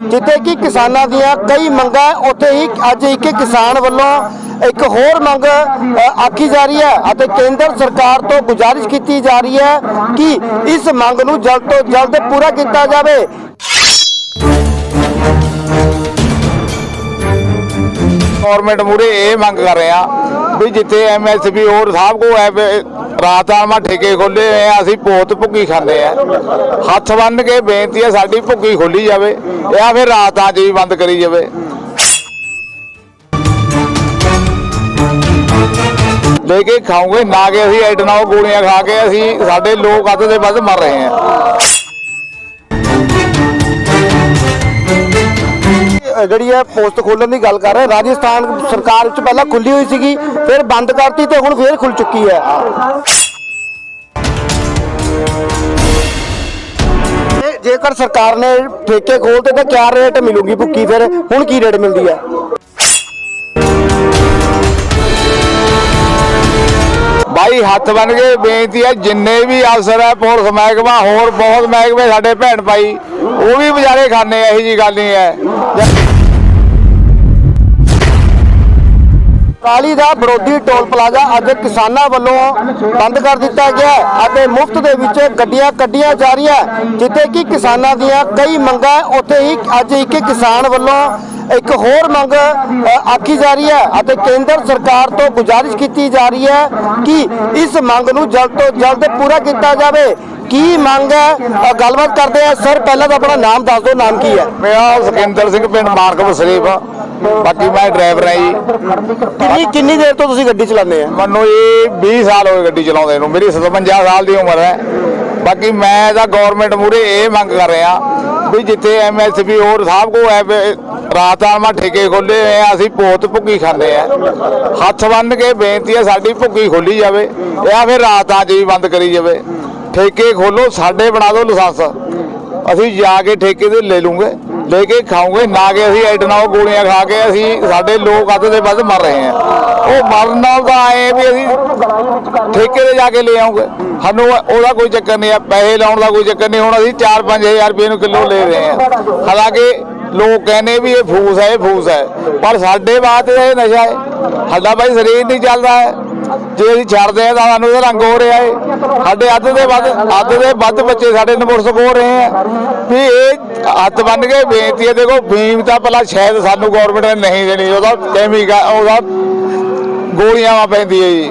ਜਿੱਥੇ ਕਿ ਕਿਸਾਨਾਂ ਦੀਆਂ ਕਈ ਮੰਗਾਂ ਉੱਥੇ ਹੀ ਅੱਜ ਇੱਕ ਕਿਸਾਨ ਵੱਲੋਂ ਇੱਕ ਹੋਰ ਮੰਗ ਆਖੀ ਜਾ ਰਹੀ ਹੈ ਅਤੇ ਕੇਂਦਰ ਸਰਕਾਰ ਤੋਂ ਗੁਜ਼ਾਰਿਸ਼ ਕੀਤੀ ਜਾ ਰਹੀ ਹੈ ਕਿ ਇਸ ਮੰਗ ਨੂੰ ਜਲਦ ਤੋਂ ਜਲਦ ਪੂਰਾ ਕੀਤਾ ਜਾਵੇ। ਗਵਰਨਮੈਂਟ ਮੂਰੇ ਇਹ ਮੰਗ ਕਰ ਰਹੇ ਆ ਵੀ ਜਿੱਥੇ ਐਮਐਸਪੀ ਹੋਰ ਸਾਹਿਬ ਕੋ ਐ ਰਾਤਾਂ ਮਾ ਠੇਕੇ ਖੋਲੇ ਆ, ਅਸੀਂ ਬਹੁਤ ਭੁੱਕੀ ਖਾਂਦੇ ਆ। ਹੱਥ ਬੰਨ ਕੇ ਬੇਨਤੀ ਹੈ ਸਾਡੀ ਭੁੱਕੀ ਖੋਲੀ ਜਾਵੇ, ਜਾਂ ਫਿਰ ਰਾਤਾਂ 'ਚ ਵੀ ਬੰਦ ਕਰੀ ਜਾਵੇ। ਲੈ ਕੇ ਖਾਓਗੇ, ਨਾ ਕਿ ਅਸੀਂ ਐਡਨਾ ਗੋਲੀਆਂ ਖਾ ਕੇ ਅਸੀਂ ਸਾਡੇ ਲੋਕ ਅੱਧ ਦੇ ਵੱਧ ਮਰ ਰਹੇ ਆ। ਜਿਹੜੀ ਹੈ ਪੋਸਟ ਖੋਲਣ ਦੀ ਗੱਲ ਕਰ ਰਹੇ, ਰਾਜਸਥਾਨ ਸਰਕਾਰ ਵਿੱਚ ਪਹਿਲਾਂ ਖੁੱਲੀ ਹੋਈ ਸੀਗੀ, ਫਿਰ ਬੰਦ ਕਰਤੀ ਤੇ ਹੁਣ ਫੇਰ ਖੁੱਲ ਚੁੱਕੀ ਹੈ। ਜੇਕਰ ਸਰਕਾਰ ਨੇ ਠੇਕੇ ਖੋਲਤੇ ਤਾਂ ਕਿਆ ਰੇਟ ਮਿਲੂਗੀ ਭੁੱਕੀ ਫਿਰ? ਹੁਣ ਕੀ ਰੇਟ ਮਿਲਦੀ ਹੈ? ਬਾਈ ਹੱਥ ਬਨ ਕੇ ਬੇਨਤੀ ਹੈ ਜਿੰਨੇ ਵੀ ਅਫਸਰ ਹੈ ਪੁਲਿਸ ਮਹਿਕਮਾ, ਹੋਰ ਬਹੁਤ ਮਹਿਕਮੇ ਸਾਡੇ ਭੈਣ ਭਾਈ, ਉਹ ਵੀ ਵਿਚਾਰੇ ਖਾਣੇ ਇਹੋ ਜੀ ਗੱਲ ਨਹੀਂ ਹੈ। ਕਾਲੀ ਦਾ ਵਿਰੋਧੀ ਟੋਲ ਪਲਾਜ਼ਾ ਅੱਜ ਕਿਸਾਨਾਂ ਵੱਲੋਂ ਬੰਦ ਕਰ ਦਿੱਤਾ ਗਿਆ ਅਤੇ ਮੁਫਤ ਦੇ ਵਿੱਚ ਗੱਡੀਆਂ ਕੱਢੀਆਂ ਜਾ ਰਹੀਆਂ, ਜਿੱਥੇ ਕਿ ਕਿਸਾਨਾਂ ਦੀਆਂ ਕਈ ਮੰਗਾਂ, ਉੱਥੇ ਹੀ ਅੱਜ ਇੱਕ ਕਿਸਾਨ ਵੱਲੋਂ ਇੱਕ ਹੋਰ ਮੰਗ ਆਖੀ ਜਾ ਰਹੀ ਹੈ ਅਤੇ ਕੇਂਦਰ ਸਰਕਾਰ ਤੋਂ ਗੁਜ਼ਾਰਿਸ਼ ਕੀਤੀ ਜਾ ਰਹੀ ਹੈ ਕਿ ਇਸ ਮੰਗ ਨੂੰ ਜਲਦ ਤੋਂ ਜਲਦ ਪੂਰਾ ਕੀਤਾ ਜਾਵੇ। ਕੀ ਮੰਗ ਹੈ? ਗੱਲਬਾਤ ਕਰਦੇ ਆ ਸਰ ਪਹਿਲਾਂ ਤਾਂ ਆਪਣਾ ਨਾਮ ਦੱਸ ਦਿਓ ਨਾਮ ਕੀ ਹੈ? ਮੇਰਾ ਸੁਖਿੰਦਰ ਸਿੰਘ ਪਿੰਡ ਮਾਰਕਪ ਸ਼ਰੀਫ ਬਾਕੀ ਮੈਂ ਡਰਾਈਵਰ ਹਾਂ ਜੀ। ਕਿੰਨੀ ਕਿੰਨੀ ਦੇਰ ਤੋਂ ਤੁਸੀਂ ਗੱਡੀ ਚਲਾਉਂਦੇ ਆ? ਮੈਨੂੰ ਇਹ 20 ਸਾਲ ਹੋਏ ਗੱਡੀ ਚਲਾਉਂਦੇ ਨੂੰ। ਮੇਰੀ 57 ਸਾਲ ਦੀ ਉਮਰ ਹੈ। ਬਾਕੀ ਮੈਂ ਤਾਂ ਗਵਰਨਮੈਂਟ ਮੂਰੇ ਇਹ ਮੰਗ ਕਰ ਰਿਹਾ ਵੀ ਜਿੱਥੇ ਐਮਐਸਪੀ ਹੋਰ ਸਾਹਿਬ ਕੋ ਐ ਰਾਤ ਮਾ ਠੇਕੇ ਖੋਲੇ ਹੋਏ ਆ, ਅਸੀਂ ਬਹੁਤ ਭੁੱਗੀ ਖਾਂਦੇ ਆ। ਹੱਥ ਬੰਨ ਕੇ ਬੇਨਤੀ ਹੈ ਸਾਡੀ ਭੁੱਗੀ ਖੋਲੀ ਜਾਵੇ ਜਾਂ ਫਿਰ ਰਾਤਾਂ 'ਚ ਵੀ ਬੰਦ ਕਰੀ ਜਾਵੇ। ਠੇਕੇ ਖੋਲੋ, ਸਾਡੇ ਬਣਾ ਦਿਓ ਲਾਇਸੈਂਸ। ਅਸੀਂ ਜਾ ਕੇ ਠੇਕੇ ਤੇ ਲੈ ਲੂਗੇ। ਲੈ ਕੇ ਖਾਓਗੇ, ਨਾ ਕਿ ਅਸੀਂ ਐਡਨਾ ਗੋਲੀਆਂ ਖਾ ਕੇ ਅਸੀਂ ਸਾਡੇ ਲੋਕ ਅੱਧ ਦੇ ਵੱਧ ਮਰ ਰਹੇ ਆ। ਉਹ ਮਰਨ ਨਾਲ ਤਾਂ ਆਏ ਵੀ ਅਸੀਂ ਠੇਕੇ ਤੇ ਜਾ ਕੇ ਲੈ ਆਉਂਗੇ। ਸਾਨੂੰ ਉਹਦਾ ਕੋਈ ਚੱਕਰ ਨਹੀਂ ਆ, ਪੈਸੇ ਲਾਉਣ ਦਾ ਕੋਈ ਚੱਕਰ ਨਹੀਂ। ਹੁਣ ਅਸੀਂ 4-5000 ਰੁਪਏ ਨੂੰ ਕਿਲੋ ਲੈ ਰਹੇ ਆ। ਹਾਲਾਂਕਿ ਲੋਕ ਕਹਿੰਦੇ ਵੀ ਇਹ ਫੂਸ ਹੈ, ਇਹ ਫੂਸ ਹੈ। ਪਰ ਸਾਡੇ ਬਾਤ ਇਹ ਨਸ਼ਾ ਹੈ। ਸਾਡਾ ਬਾਈ ਸਰੀਰ ਨਹੀਂ ਚੱਲਦਾ ਹੈ। ਜੇ ਅਸੀਂ ਛੱਡਦੇ ਆ ਤਾਂ ਸਾਨੂੰ ਇਹਦਾ ਰੰਗ ਹੋ ਰਿਹਾ ਹੈ ਸਾਡੇ ਅੱਧ ਦੇ ਵੱਧ ਅੱਧ ਦੇ ਵੱਧ ਬੱਚੇ ਸਾਡੇ ਨੰਬਰ ਸਕੋ ਰਹੇ ਆ। ਵੀ ਇਹ ਹੱਥ ਬੰਨ ਕੇ ਬੇਨਤੀ ਹੈ ਦੇਖੋ ਫੀਮ ਤਾਂ ਪਹਿਲਾਂ ਸ਼ਾਇਦ ਸਾਨੂੰ ਗਵਰਨਮੈਂਟ ਨੇ ਨਹੀਂ ਦੇਣੀ ਉਹਦਾ ਕੈਮੀਕਲ ਉਹਦਾ ਗੋਲੀਆਂ ਵਾ ਪੈਂਦੀ ਹੈ ਜੀ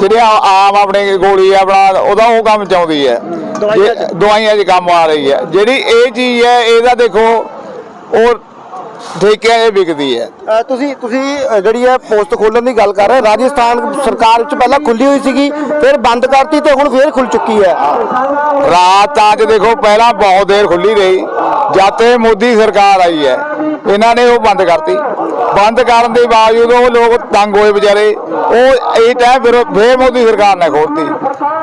ਜਿਹੜੀਆਂ ਆਮ ਆਪਣੇ ਗੋਲੀ ਆ ਆਪਣਾ ਉਹਦਾ ਉਹ ਕੰਮ ਚਾਉਂਦੀ ਹੈ। ਦਵਾਈਆਂ 'ਚ ਕੰਮ ਆ ਰਹੀ ਹੈ। ਜਿਹੜੀ ਇਹ ਚੀਜ਼ ਹੈ ਇਹਦਾ ਦੇਖੋ ਉਹ ਠੇਕਿਆਂ 'ਚ ਵਿਕਦੀ ਹੈ। ਅ, ਤੁਸੀਂ ਤੁਸੀਂ ਅ, ਜਿਹੜੀ ਹੈ ਪੋਸਟ ਖੋਲਣ ਦੀ ਗੱਲ ਕਰ ਰਹੇ ਰਾਜਸਥਾਨ ਸਰਕਾਰ ਵਿੱਚ ਪਹਿਲਾਂ ਖੁੱਲੀ ਹੋਈ ਸੀਗੀ ਫਿਰ ਬੰਦ ਕਰਤੀ ਤੇ ਹੁਣ ਫੇਰ ਖੁੱਲ ਚੁੱਕੀ ਹੈ। ਰਾਤ ਅੱਜ ਦੇਖੋ ਪਹਿਲਾਂ ਬਹੁਤ ਦੇਰ ਖੁੱਲੀ ਰਹੀ ਜਦ ਤੇ ਮੋਦੀ ਸਰਕਾਰ ਆਈ ਹੈ ਇਹਨਾਂ ਨੇ ਉਹ ਬੰਦ ਕਰਤੀ। ਬੰਦ ਕਰਨ ਦੇ ਬਾਵਜੂਦ ਉਹ ਲੋਕ ਤੰਗ ਹੋਏ ਵਿਚਾਰੇ ਉਹ ਇਹ ਟਾਈਮ ਫਿਰ ਫੇਰ ਮੋਦੀ ਸਰਕਾਰ ਨੇ ਖੋਲਤੀ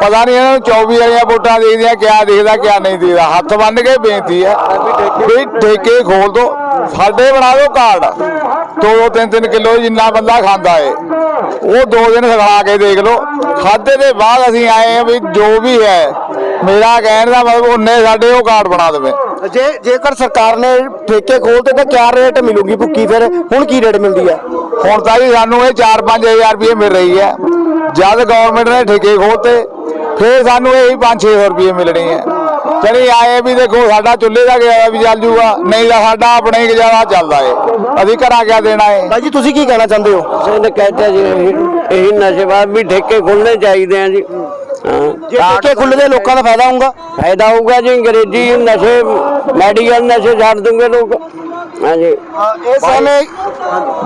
ਪਤਾ ਨਹੀਂ ਇਹਨਾਂ ਨੂੰ 24 ਵਾਲੀਆਂ ਵੋਟਾਂ ਦੇਖਦੀਆਂ ਕਿਆ ਦੇਖਦਾ ਕਿਆ ਨਹੀਂ ਦੇਖਦਾ। ਹੱਥ ਬੰਨ ਕੇ ਬੇਨਤੀ ਹੈ ਵੀ ਠੇਕੇ ਖੋਲ ਦੋ। ਸਾਡੇ ਬਣਾ ਦਿਓ ਕਾਰਡ। ਦੋ ਦੋ ਤਿੰਨ ਤਿੰਨ ਕਿਲੋ ਜਿੰਨਾ ਬੰਦਾ ਖਾਂਦਾ ਏ। ਉਹ ਦੋ ਦਿਨ ਖਾ ਕੇ ਦੇਖ ਲਓ। ਖਾਦੇ ਦੇ ਬਾਅਦ ਅਸੀਂ ਆਏ ਆ ਵੀ ਜੋ ਵੀ ਹੈ ਮੇਰਾ ਕਹਿਣ ਦਾ ਮਤਲਬ ਉਹਨੇ ਸਾਡੇ ਉਹ ਕਾਰਡ ਬਣਾ ਦੇਵੇ। ਜੇ ਜੇਕਰ ਸਰਕਾਰ ਨੇ ਠੇਕੇ ਖੋਲਤੇ ਤਾਂ ਕਿਆ ਰੇਟ ਮਿਲੂਗੀ ਭੁੱਕੀ ਫਿਰ? ਹੁਣ ਕੀ ਰੇਟ ਮਿਲਦੀ ਹੈ ਹੁਣ ਤਾਂ ਜੀ ਸਾਨੂੰ ਇਹ 4-5000 ਰੁਪਏ ਮਿਲ ਰਹੀ ਹੈ। ਜਦ ਗਵਰਨਮੈਂਟ ਨੇ ਠੇਕੇ ਖੋਲਤੇ ਫੇਰ ਸਾਨੂੰ ਇਹ 5-600 ਰੁਪਏ ਮਿਲਣੇ ਹੈ ਚਲੀ ਆਏ ਵੀ ਦੇਖੋ ਸਾਡਾ ਚੁੱਲ੍ਹੇ ਦਾ ਗੁਜ਼ਾਰਾ ਵੀ ਚੱਲ ਜੂਗਾ ਨਹੀਂ ਤਾਂ ਸਾਡਾ ਆਪਣਾ ਹੀ ਗੁਜ਼ਾਰਾ ਚੱਲਦਾ ਏ। ਅਸੀਂ ਘਰਾਂ ਕਿਆ ਦੇਣਾ ਏ? ਬਾਈ ਜੀ ਤੁਸੀਂ ਕੀ ਕਹਿਣਾ ਚਾਹੁੰਦੇ ਹੋ? ਇਹਨੇ ਕਹਿੰਦਾ ਜੀ ਇਹੀ- ਨਸ਼ੇ ਬਾਅਦ ਵੀ ਠੇਕੇ ਖੁੱਲਣੇ ਚਾਹੀਦੇ ਆ ਜੀ। ਜੇ ਠੇਕੇ ਖੁੱਲਦੇ ਲੋਕਾਂ ਦਾ ਫਾਇਦਾ ਹੋਊਗਾ? ਫਾਇਦਾ ਹੋਊਗਾ ਜੀ, ਅੰਗਰੇਜ਼ੀ ਨਸ਼ੇ ਮੈਡੀਕਲ ਨਸ਼ੇ ਛੱਡ ਦੂੰਗੇ ਲੋਕ। ਹਾਂਜੀ। ਇਹ ਸਮੇਂ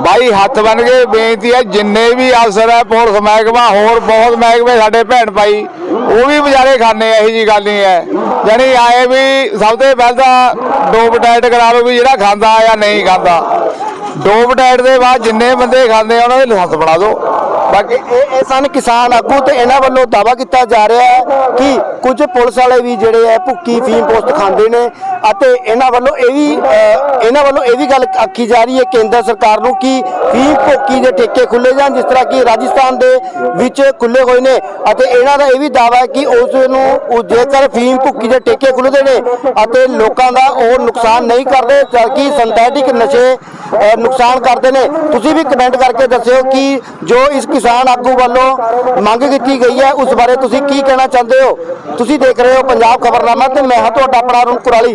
ਬਾਈ ਹੱਥ ਬਨ ਕੇ ਬੇਨਤੀ ਹੈ, ਜਿੰਨੇ ਵੀ ਅਫਸਰ ਹੈ, ਪੁਲਿਸ ਮਹਿਕਮਾ, ਹੋਰ ਬਹੁਤ ਮਹਿਕਮੇ ਸਾਡੇ ਭੈਣ ਭਾਈ, ਉਹ ਵੀ ਵਿਚਾਰੇ ਖਾਣੇ ਇਹੋ ਜੀ ਗੱਲ ਨਹੀਂ ਹੈ। ਜਾਣੀ ਆਏ ਵੀ ਸਭ ਤੋਂ ਪਹਿਲਾਂ ਤਾਂ ਡੋਪ ਡਾਈਟ ਕਰਾ ਲਓ ਵੀ ਜਿਹੜਾ ਖਾਂਦਾ ਜਾਂ ਨਹੀਂ ਖਾਂਦਾ। ਡੋਪ ਡਾਈਟ ਦੇ ਬਾਅਦ ਜਿੰਨੇ ਬੰਦੇ ਖਾਂਦੇ ਆ, ਉਹਨਾਂ ਦੇ ਲਾਇਸੈਂਸ ਬਣਾ ਦਿਓ। ਬਾਕੀ ਇਹ ਇਹ ਸਨ ਕਿਸਾਨ ਆਗੂ ਤੇ ਇਹਨਾਂ ਵੱਲੋਂ ਦਾਵਾ ਕੀਤਾ ਜਾ ਰਿਹਾ ਹੈ ਕਿ ਕੁਝ ਪੁਲਿਸ ਵਾਲੇ ਵੀ ਜਿਹੜੇ ਹੈ ਭੁੱਕੀ ਫੀਮ ਪੋਸਟ ਖਾਂਦੇ ਨੇ ਅਤੇ ਇਹਨਾਂ ਵੱਲੋਂ ਇਹ ਵੀ ਅ, ਇਹਨਾਂ ਵੱਲੋਂ ਇਹ ਵੀ ਗੱਲ ਆਖੀ ਜਾ ਰਹੀ ਹੈ ਕੇਂਦਰ ਸਰਕਾਰ ਨੂੰ ਕਿ ਫੀਮ ਭੁੱਕੀ ਦੇ ਠੇਕੇ ਖੁੱਲੇ ਜਾਣ ਜਿਸ ਤਰ੍ਹਾਂ ਕਿ ਰਾਜਸਥਾਨ ਦੇ ਵਿੱਚ ਖੁੱਲੇ ਹੋਏ ਨੇ ਅਤੇ ਇਹਨਾਂ ਦਾ ਇਹ ਵੀ ਦਾਵਾ ਹੈ ਕਿ ਉਸ ਨੂੰ ਉਹ ਜੇਕਰ ਫੀਮ ਭੁੱਕੀ ਦੇ ਠੇਕੇ ਖੁੱਲਦੇ ਨੇ ਅਤੇ ਲੋਕਾਂ ਦਾ ਉਹ ਨੁਕਸਾਨ ਨਹੀਂ ਕਰਦੇ ਜਦਕਿ ਸਿੰਥੈਟਿਕ ਨਸ਼ੇ ਅ, ਨੁਕਸਾਨ ਕਰਦੇ ਨੇ। ਤੁਸੀਂ ਵੀ ਕਮੈਂਟ ਕਰਕੇ ਦੱਸਿਓ ਕਿ ਜੋ ਇਸ ਕਿਸਾਨ ਆਗੂ ਵੱਲੋਂ ਮੰਗ ਕੀਤੀ ਗਈ ਹੈ। ਉਸ ਬਾਰੇ ਤੁਸੀਂ ਕੀ ਕਹਿਣਾ ਚਾਹੁੰਦੇ ਹੋ? ਤੁਸੀਂ ਦੇਖ ਰਹੇ ਹੋ ਪੰਜਾਬ ਖਬਰਨਾਮਾ ਤੇ ਮੈਂ ਹਾਂ ਤੁਹਾਡਾ ਆਪਣਾ ਅਰੁਣ ਕੁਰਾਲੀ।